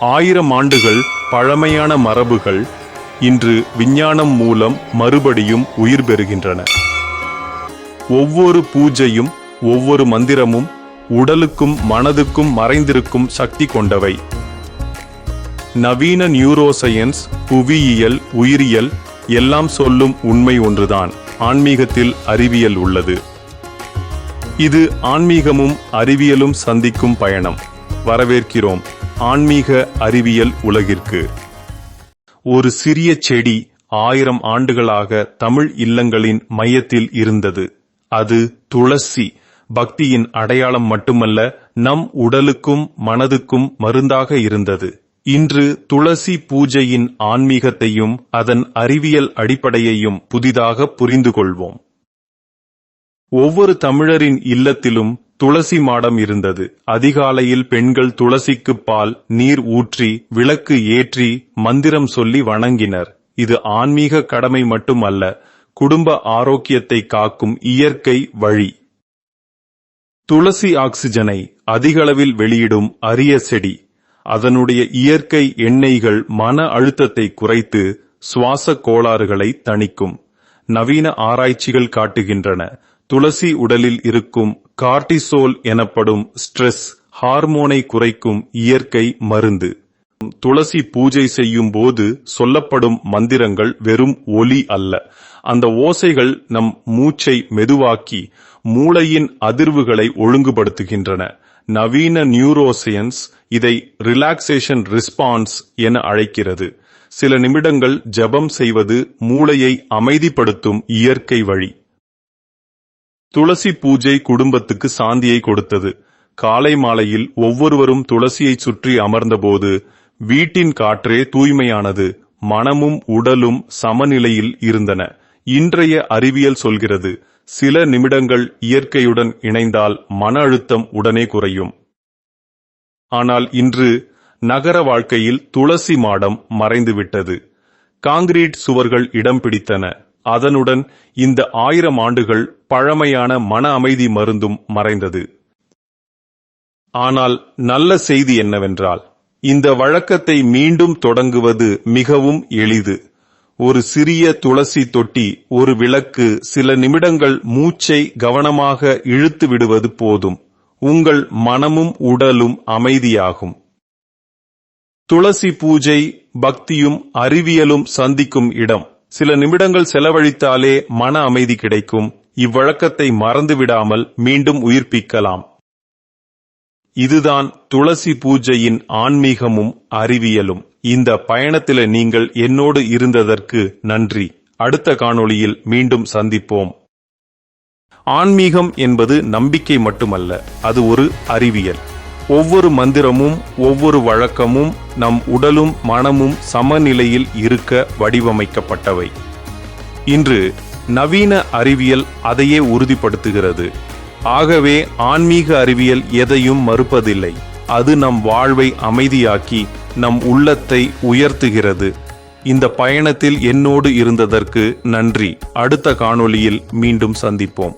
ஆயிரம் ஆண்டுகள் பழமையான மரபுகள் இன்று விஞ்ஞானம் மூலம் மறுபடியும் உயிர் பெறுகின்றன. ஒவ்வொரு பூஜையும் ஒவ்வொரு மந்திரமும் உடலுக்கும் மனதுக்கும் மறைந்திருக்கும் சக்தி கொண்டவை. நவீன நியூரோசயன்ஸ் புவியியல் உயிரியல் எல்லாம் சொல்லும் உண்மை ஒன்றுதான் ஆன்மீகத்தில் அறிவியல் உள்ளது. இது ஆன்மீகமும் அறிவியலும் சந்திக்கும் பயணம். வரவேற்கிறோம். ஆன்மீக அறிவியல் உலகிற்கு. ஒரு சிறிய செடி ஆயிரம் ஆண்டுகளாக தமிழ் இல்லங்களின் மையத்தில் இருந்தது. அது துளசி பக்தியின் அடையாளம் மட்டுமல்ல நம் உடலுக்கும் மனதுக்கும் மருந்தாக இருந்தது. இன்று துளசி பூஜையின் ஆன்மீகத்தையும் அதன் அறிவியல் அடிப்படையையும் புதிதாக புரிந்து கொள்வோம் ஒவ்வொரு தமிழரின் இல்லத்திலும் துளசி மாடம் இருந்தது. அதிகாலையில் பெண்கள் துளசிக்கு பால் நீர் ஊற்றி விளக்கு ஏற்றி மந்திரம் சொல்லி வணங்கினர். இது ஆன்மீக கடமை மட்டுமல்ல குடும்ப ஆரோக்கியத்தை காக்கும் இயற்கை வழி. துளசி ஆக்சிஜனை அதிகளவில் வெளியிடும் அரிய செடி. அதனுடைய இயற்கை எண்ணெய்கள் மன அழுத்தத்தை குறைத்து சுவாச கோளாறுகளை தணிக்கும். நவீன ஆராய்ச்சிகள் காட்டுகின்றன. துளசி உடலில் இருக்கும் கார்டிசோல் எனப்படும் ஸ்ட்ரெஸ் ஹார்மோனை குறைக்கும் இயற்கை மருந்து. துளசி பூஜை செய்யும் போது சொல்லப்படும் மந்திரங்கள் வெறும் ஒலி அல்ல. அந்த ஓசைகள் நம் மூச்சை மெதுவாக்கி மூளையின் அதிர்வுகளை ஒழுங்குபடுத்துகின்றன. நவீன நியூரோசியன்ஸ் இதை ரிலாக்ஸேஷன் ரெஸ்பான்ஸ் என அழைக்கிறது. சில நிமிடங்கள் ஜெபம் செய்வது மூளையை அமைதிப்படுத்தும் இயற்கை வழி. துளசி பூஜை குடும்பத்துக்கு சாந்தியை கொடுத்தது. காலை மாலையில் ஒவ்வொருவரும் துளசியை சுற்றி அமர்ந்தபோது வீட்டின் காற்றே தூய்மையானது மனமும் உடலும் சமநிலையில் இருந்தன. இன்றைய அறிவியல் சொல்கிறது சில நிமிடங்கள் இயற்கையுடன் இணைந்தால் மன அழுத்தம் உடனே குறையும். ஆனால் இன்று நகர வாழ்க்கையில் துளசி மாடம் மறைந்துவிட்டது. காங்கிரீட் சுவர்கள் இடம் பிடித்தன. அதனுடன் இந்த ஆயிரம் ஆண்டுகள் பழமையான மன அமைதி மருந்தும் மறைந்தது. ஆனால் நல்ல செய்தி என்னவென்றால் இந்த வழக்கத்தை மீண்டும் தொடங்குவது மிகவும் எளிது. ஒரு சிறிய துளசி தொட்டி ஒரு விளக்கு சில நிமிடங்கள் மூச்சை கவனமாக இழுத்து விடுவது போதும். உங்கள் மனமும் உடலும் அமைதியாகும். துளசி பூஜை பக்தியும் அறிவியலும் சந்திக்கும் இடம். சில நிமிடங்கள் செலவழித்தாலே மன அமைதி கிடைக்கும். இவ்வழக்கத்தை மறந்துவிடாமல் மீண்டும் உயிர்ப்பிக்கலாம். இதுதான் துளசி பூஜையின் ஆன்மீகமும் அறிவியலும். இந்த பயணத்தில நீங்கள் என்னோடு இருந்ததற்கு நன்றி. அடுத்த காணொளியில் மீண்டும் சந்திப்போம். ஆன்மீகம் என்பது நம்பிக்கை மட்டுமல்ல அது ஒரு அறிவியல். ஒவ்வொரு மந்திரமும் ஒவ்வொரு வழக்கமும் நம் உடலும் மனமும் சமநிலையில் இருக்க வடிவமைக்கப்பட்டவை. இன்று நவீன அறிவியல் அதையே உறுதிப்படுத்துகிறது. ஆகவே ஆன்மீக அறிவியல் எதையும் மறுப்பதில்லை. அது நம் வாழ்வை அமைதியாக்கி நம் உள்ளத்தை உயர்த்துகிறது. இந்த பயணத்தில் என்னோடு இருந்ததற்கு நன்றி. அடுத்த காணொளியில் மீண்டும் சந்திப்போம்.